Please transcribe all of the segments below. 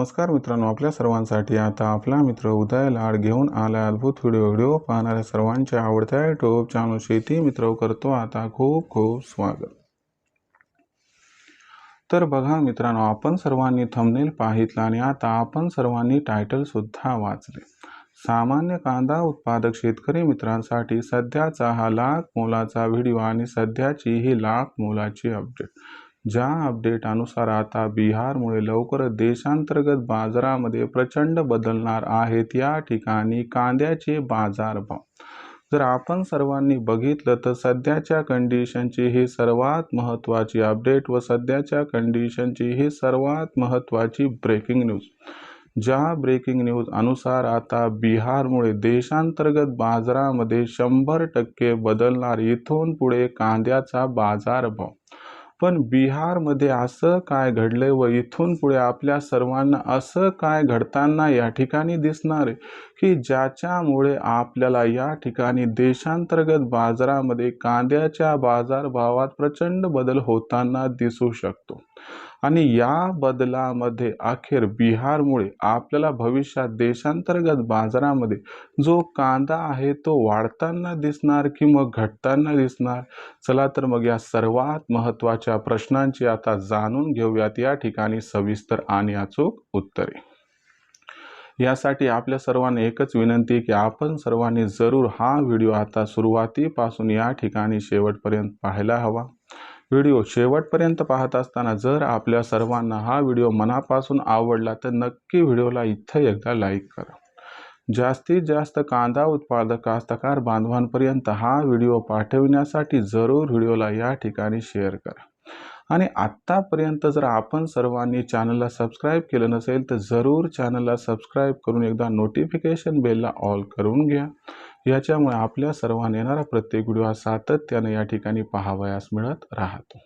नमस्कार मित्रांनो आपल्या सर्वांसाठी आता आपला मित्र उदय लाड घेऊन आला अद्भुत व्हिडिओ. व्हिडिओ पाहणाऱ्या सर्वांच्या आवडत्या युट्यूब चॅनल शेती मित्र करतो. आता खूप खूप स्वागत. तर बघा मित्रांनो आपण सर्वांनी थंबनेल पाहितला आणि आता आपण सर्वांनी टायटल सुद्धा वाचले. सामान्य कांदा उत्पादक शेतकरी मित्रांसाठी सध्याचा हा लाख मोलाचा व्हिडिओ आणि सध्याची ही लाख मोलाची अपडेट ज्या अपडेट अनुसार आता बिहारमुळे लवकरच देशांतर्गत बाजारामध्ये प्रचंड बदलणार आहेत या ठिकाणी कांद्याचे बाजारभाव जर आपण सर्वांनी बघितलं तर सध्याच्या कंडिशनची ही सर्वात महत्त्वाची अपडेट व सध्याच्या कंडिशनची ही सर्वात महत्त्वाची ब्रेकिंग न्यूज ज्या ब्रेकिंग न्यूज अनुसार आता बिहारमुळे देशांतर्गत बाजारामध्ये शंभर टक्के बदलणार इथून पुढे कांद्याचा बाजारभाव पण बिहारमध्ये असं काय घडलंय व इथून पुढे आपल्या सर्वांना असं काय घडताना या ठिकाणी दिसणार आहे की ज्याच्यामुळे आपल्याला या ठिकाणी देशांतर्गत बाजारामध्ये कांद्याच्या बाजारभावात प्रचंड बदल होताना दिसू शकतो? आणि या बदलामध्ये अखेर बिहारमुळे आपल्याला भविष्यात देशांतर्गत बाजारामध्ये जो कांदा आहे तो वाढताना दिसणार की मग घटताना दिसणार? चला तर मग या सर्वात महत्त्वाच्या प्रश्नांची आता जाणून घेऊयात. या ठिकाणी सविस्तर आणि अचूक उत्तरे. यासाठी आपल्या सर्वांनी एकच विनंती की आपण सर्वांनी जरूर हा व्हिडिओ आता सुरुवातीपासून या ठिकाणी शेवटपर्यंत पाहायला हवा. व्हिडिओ शेवटपर्यंत पाहत असताना जर आपल्या सर्वांना हा व्हिडिओ मनापासून आवडला तर नक्की व्हिडिओला इथं एकदा लाईक करा. जास्तीत जास्त कांदा उत्पादक कास्तकार बांधवांपर्यंत हा व्हिडिओ पाठविण्यासाठी जरूर व्हिडिओला या ठिकाणी शेअर करा. आणि आत्तापर्यंत जर आपण सर्वांनी चॅनलला सबस्क्राईब केलं नसेल तर जरूर चॅनलला सबस्क्राईब करून एकदा नोटिफिकेशन बेलला ऑल करून घ्या. याच्यामुळे आपल्या सर्वांना येणारा प्रत्येक व्हिडिओ हा सातत्याने या ठिकाणी पाहावयास मिळत राहतो.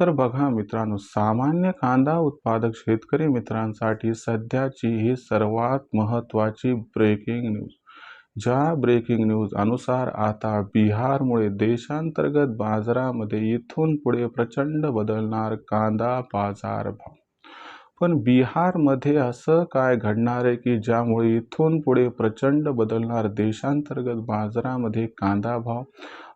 तर बघा मित्रांनो सामान्य कांदा उत्पादक शेतकरी मित्रांसाठी सध्याची ही सर्वात महत्त्वाची ब्रेकिंग न्यूज ज्या ब्रेकिंग न्यूज अनुसार आता बिहारमुळे देशांतर्गत बाजारामध्ये इथून पुढे प्रचंड बदलणार कांदा बाजार भाव पण बिहारमध्ये असं काय घडणार आहे की ज्यामुळे इथून पुढे प्रचंड बदलणार देशांतर्गत बाजारामध्ये कांदा भाव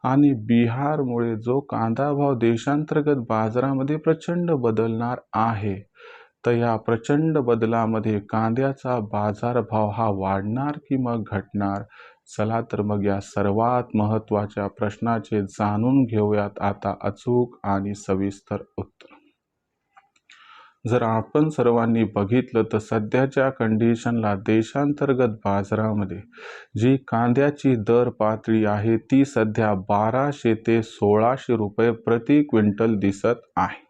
आणि बिहारमुळे जो कांदा भाव देशांतर्गत बाजारामध्ये प्रचंड बदलणार आहे तर या प्रचंड बदलामध्ये कांद्याचा बाजारभाव हा वाढणार की मग घटणार? चला तर मग या सर्वात महत्त्वाच्या प्रश्नाचे जाणून घेऊयात आता अचूक आणि सविस्तर उत्तर. जर आपण सर्वांनी बघितलं तर सध्याच्या कंडिशनला देशांतर्गत बाजारामध्ये जी कांद्याची दर पातळी आहे ती सध्या बाराशे ते सोळाशे रुपये प्रति क्विंटल दिसत आहे.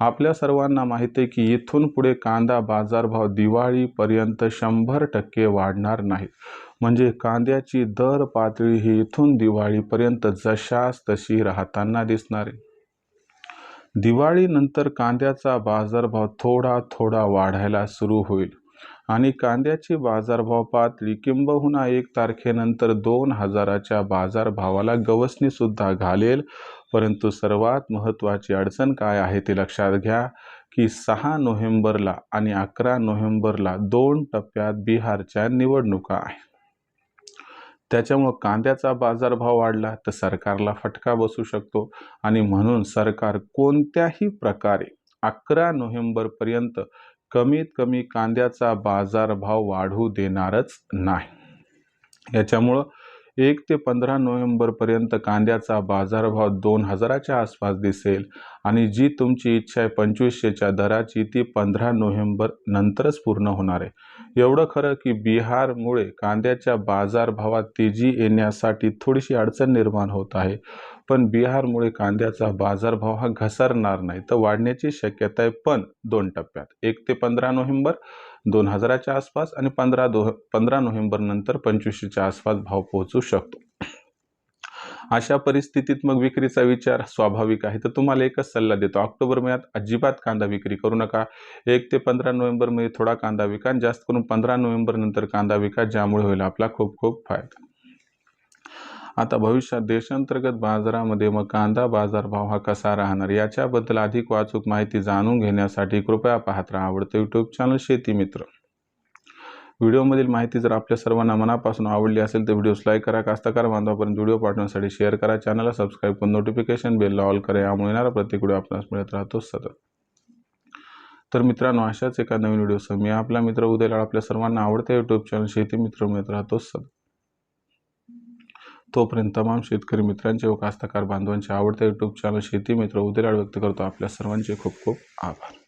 आपल्या सर्वांना माहिती आहे की इथून पुढे कांदा बाजारभाव दिवाळीपर्यंत शंभर टक्के वाढणार नाहीत म्हणजे कांद्याची दर पातळी ही इथून दिवाळीपर्यंत जशास तशी राहताना दिसणार. आहे दिवाळीनंतर कांद्याचा बाजारभाव थोडा थोडा वाढायला सुरू होईल. आणि कांद्याची बाजारभाव पातळी किंबहुना एक तारखेनंतर दोन हजाराच्या बाजारभावाला गवसणीसुद्धा घालेल. परंतु सर्वात महत्त्वाची अडचण काय आहे ते लक्षात घ्या की सहा नोव्हेंबरला आणि अकरा नोव्हेंबरला दोन टप्प्यात बिहारच्या निवडणुका आहे त्याच्यामुळं कांद्याचा बाजारभाव वाढला तर सरकारला फटका बसू शकतो. आणि म्हणून सरकार कोणत्याही प्रकारे अकरा नोव्हेंबरपर्यंत कमीत कमी कांद्याचा बाजारभाव वाढू देणारच नाही. याच्यामुळं एक ते पंधरा नोव्हेंबरपर्यंत कांद्याचा बाजारभाव दोन हजाराच्या आसपास दिसेल आणि जी तुमची इच्छा आहे पंचवीसशेच्या दराची ती पंधरा नोव्हेंबर नंतरच पूर्ण होणार आहे. एवढं खरं की बिहारमुळे कांद्याच्या बाजारभावात तेजी येण्यासाठी थोडीशी अडचण निर्माण होत आहे. पण बिहारमुळे कांद्याचा बाजारभाव हा घसरणार नाही तर वाढण्याची शक्यता आहे पण दोन टप्प्यात. एक ते पंधरा नोव्हेंबर दोन हजाराच्या आसपास आणि पंधरा दो पंधरा नोव्हेंबर नंतर पंचवीसशेच्या आसपास भाव पोहोचू शकतो. अशा परिस्थितीत मग विक्रीचा विचार स्वाभाविक आहे. तर तुम्हाला एकच सल्ला देतो. ऑक्टोबर महिन्यात अजिबात कांदा विक्री करू नका. एक ते पंधरा नोव्हेंबरमध्ये थोडा कांदा विका जास्त करून पंधरा नोव्हेंबर नंतर कांदा विका ज्यामुळे होईल आपला खूप खूप फायदा. आता भविष्यात देशांतर्गत बाजारामध्ये मग कांदा बाजारभाव हा कसा राहणार? याच्याबद्दल अधिक वाचूक माहिती जाणून घेण्यासाठी कृपया पाहत राहा आवडतं यूट्यूब चॅनल शेती मित्र. व्हिडिओमधील माहिती जर आपल्या सर्वांना मनापासून आवडली असेल तर व्हिडिओस लाईक करा कास्तकार बांधवापर्यंत व्हिडिओ पाठवण्यासाठी शेअर करा चॅनलला सबस्क्राईब करून नोटिफिकेशन बेल ऑल करा यामुळे येणारा प्रत्येक व्हिडिओ आपल्यास मिळत राहतो सतत. तर मित्रांनो अशाच एका नवीन व्हिडिओसह मी आपला मित्र उदयलाड आपल्या सर्वांना आवडत्या यूट्यूब चॅनल शेती मित्र मिळत राहतो सतत. तोपर्यंत तमाम शेतकरी मित्रांचे व कास्तकार बांधवांचे आवडते यूट्यूब चॅनल शेती मित्र उदयलाड व्यक्त करतो. आपल्या सर्वांचे खूप खूप आभार.